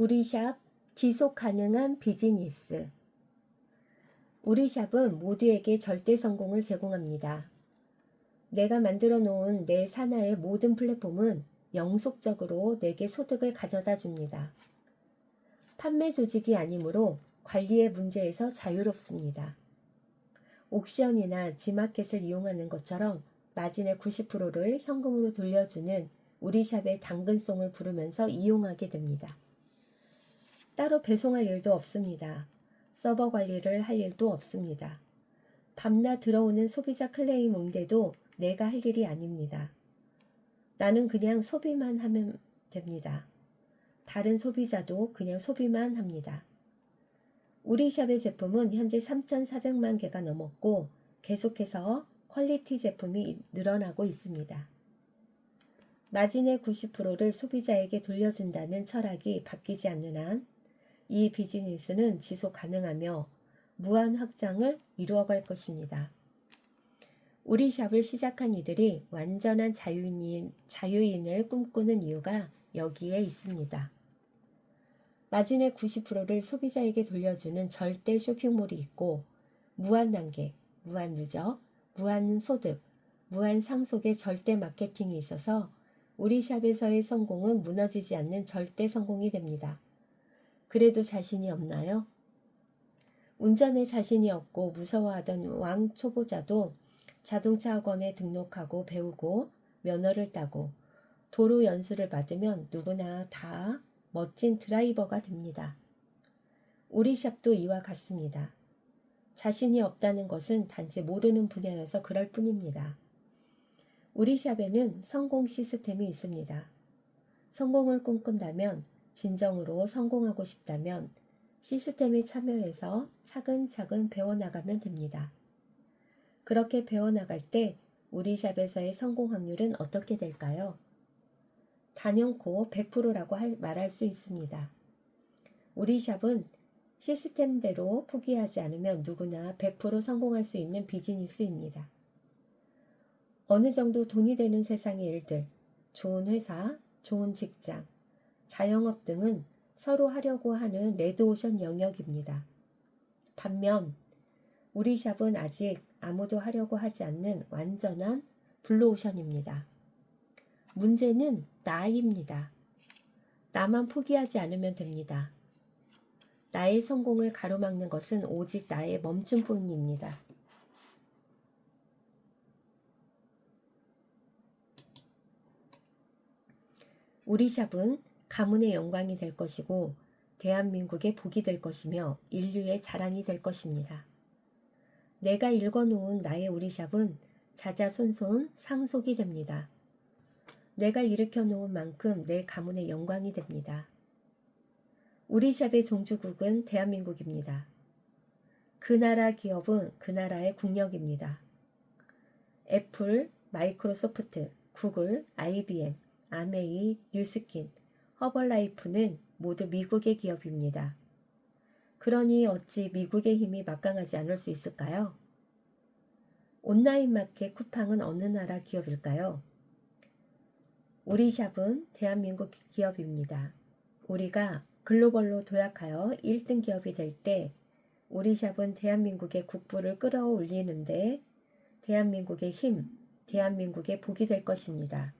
우리 샵 지속 가능한 비즈니스. 우리 샵은 모두에게 절대 성공을 제공합니다. 내가 만들어 놓은 내 산하의 모든 플랫폼은 영속적으로 내게 소득을 가져다 줍니다. 판매 조직이 아니므로 관리의 문제에서 자유롭습니다. 옥션이나 지마켓을 이용하는 것처럼 마진의 90%를 현금으로 돌려주는 우리 샵의 당근송을 부르면서 이용하게 됩니다. 따로 배송할 일도 없습니다. 서버 관리를 할 일도 없습니다. 밤낮 들어오는 소비자 클레임 응대도 내가 할 일이 아닙니다. 나는 그냥 소비만 하면 됩니다. 다른 소비자도 그냥 소비만 합니다. 우리 샵의 제품은 현재 3,400만 개가 넘었고 계속해서 퀄리티 제품이 늘어나고 있습니다. 마진의 90%를 소비자에게 돌려준다는 철학이 바뀌지 않는 한 이 비즈니스는 지속 가능하며 무한 확장을 이루어갈 것입니다. 우리 샵을 시작한 이들이 완전한 자유인, 자유인을 꿈꾸는 이유가 여기에 있습니다. 마진의 90%를 소비자에게 돌려주는 절대 쇼핑몰이 있고 무한 단계, 무한 누적, 무한 소득, 무한 상속의 절대 마케팅이 있어서 우리 샵에서의 성공은 무너지지 않는 절대 성공이 됩니다. 그래도 자신이 없나요? 운전에 자신이 없고 무서워하던 왕 초보자도 자동차 학원에 등록하고 배우고 면허를 따고 도로 연수를 받으면 누구나 다 멋진 드라이버가 됩니다. 우리 샵도 이와 같습니다. 자신이 없다는 것은 단지 모르는 분야여서 그럴 뿐입니다. 우리 샵에는 성공 시스템이 있습니다. 성공을 꿈꾼다면, 진정으로 성공하고 싶다면 시스템에 참여해서 차근차근 배워나가면 됩니다. 그렇게 배워나갈 때 우리 샵에서의 성공 확률은 어떻게 될까요? 단연코 100%라고 말할 수 있습니다. 우리 샵은 시스템대로 포기하지 않으면 누구나 100% 성공할 수 있는 비즈니스입니다. 어느 정도 돈이 되는 세상의 일들, 좋은 회사, 좋은 직장, 자영업 등은 서로 하려고 하는 레드오션 영역입니다. 반면 우리 샵은 아직 아무도 하려고 하지 않는 완전한 블루오션입니다. 문제는 나입니다. 나만 포기하지 않으면 됩니다. 나의 성공을 가로막는 것은 오직 나의 멈춤뿐입니다. 우리 샵은 가문의 영광이 될 것이고 대한민국의 복이 될 것이며 인류의 자랑이 될 것입니다. 내가 읽어놓은 나의 우리 샵은 자자손손 상속이 됩니다. 내가 일으켜 놓은 만큼 내 가문의 영광이 됩니다. 우리 샵의 종주국은 대한민국입니다. 그 나라 기업은 그 나라의 국력입니다. 애플, 마이크로소프트, 구글, IBM, 아메이, 뉴스킨, 허벌라이프는 모두 미국의 기업입니다. 그러니 어찌 미국의 힘이 막강하지 않을 수 있을까요? 온라인 마켓 쿠팡은 어느 나라 기업일까요? 우리 샵은 대한민국 기업입니다. 우리가 글로벌로 도약하여 1등 기업이 될 때 우리 샵은 대한민국의 국부를 끌어올리는데 대한민국의 힘, 대한민국의 복이 될 것입니다.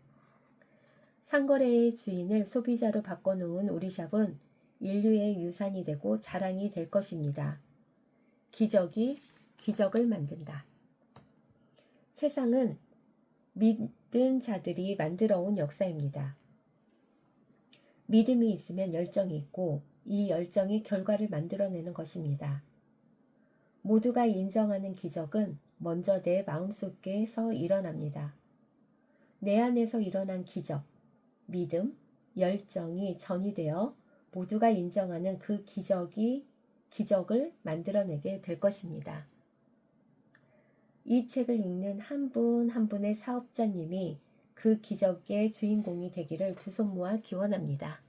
상거래의 주인을 소비자로 바꿔놓은 우리 샵은 인류의 유산이 되고 자랑이 될 것입니다. 기적이 기적을 만든다. 세상은 믿은 자들이 만들어 온 역사입니다. 믿음이 있으면 열정이 있고 이 열정이 결과를 만들어내는 것입니다. 모두가 인정하는 기적은 먼저 내 마음속에서 일어납니다. 내 안에서 일어난 기적, 믿음, 열정이 전이되어 모두가 인정하는 그 기적이 기적을 만들어내게 될 것입니다. 이 책을 읽는 한 분한 분의 사업자님이 그 기적의 주인공이 되기를 두 손 모아 기원합니다.